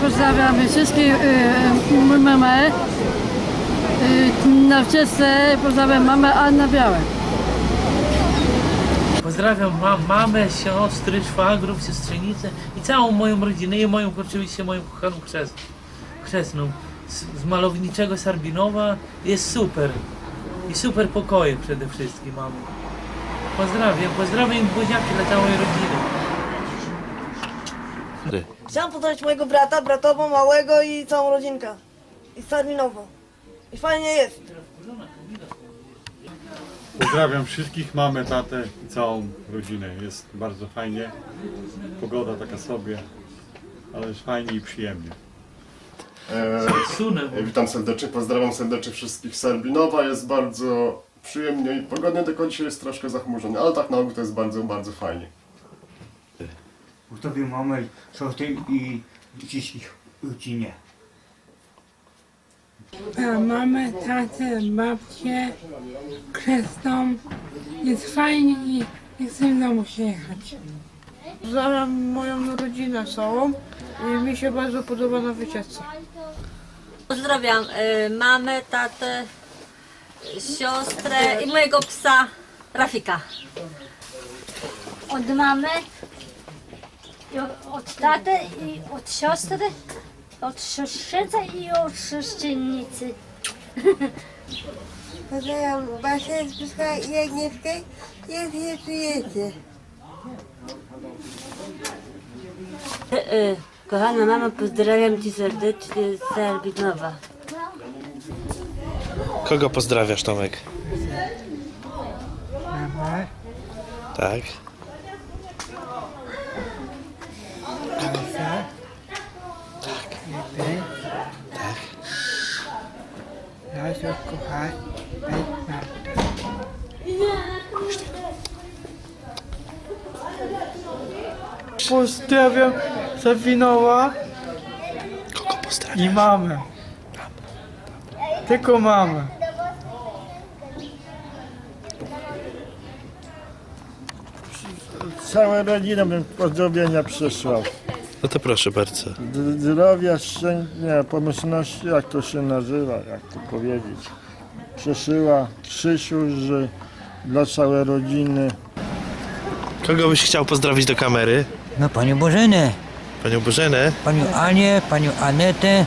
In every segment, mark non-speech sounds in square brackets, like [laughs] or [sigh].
Pozdrawiamy wszystkich, y, mój mamę. Y, na wczesne pozdrawiam mamę Annę Białe. Pozdrawiam mam, mamę, siostry, szwagrów, siostrzenicę i całą moją rodzinę i moją oczywiście moją kochaną chrzest, chrzestną z, z malowniczego Sarbinowa. Jest super. I super pokoje przede wszystkim mam. Pozdrawiam, pozdrawiam buziaki dla całej rodziny. Chciałam pozdrowić mojego brata, bratowo, małego i całą rodzinkę. I Sarminowo. I fajnie jest. Pozdrawiam wszystkich, mamę, tatę i całą rodzinę. Jest bardzo fajnie. Pogoda taka sobie, ale jest fajnie i przyjemnie. E, Witam serdecznie, pozdrawiam serdecznie wszystkich Serbinowa. Jest bardzo przyjemnie i pogodnie, tylko dzisiaj jest troszkę zachmurzone, ale tak na ogół to jest bardzo, bardzo fajnie. Pozdrawiam mamę, siostrę i wszystkich rodzinie. A mamę, tatę, babcię, kresną. Jest fajnie i nie chcę do domu się jechać. Pozdrawiam moją rodzinę całą i mi się bardzo podoba na wycieczce. Pozdrawiam y, mamę, tatę, siostrę i mojego psa Rafika. od mamy, od taty i od siostry, od siostrzycy i od siostrzennicy. [laughs] Pozdrawiam Basię, Zbyszka i Agnieszkę. Jak się czujecie? Y, kochana mama, pozdrawiam cię serdecznie z Serbinowa. Kogo pozdrawiasz, Tomek? Mamę, Tak. Ty, Tak. ja się kocham, Petra. Pozdrawiam Zawinowa Kogo pozdrawiasz? i mamę. Tylko mamę. Całe rodzinę bym pozdrowienia przysłał. No to proszę bardzo. Zdrowia, szczęścia, pomyślności, jak to się nazywa, jak to powiedzieć. Przesyła Krzysiu, że dla całej rodziny. Kogo byś chciał pozdrowić do kamery? No panią Bożenę, Panią Bożenę? panią Anię, panią Anetę.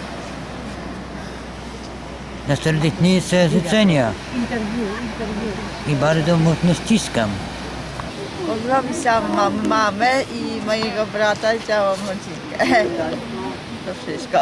Na serdeczniejsze życzenia. I bardzo mocno ściskam. Pozdrawiam mam mamę i mojego brata i całą rodzinkę. [laughs] To wszystko.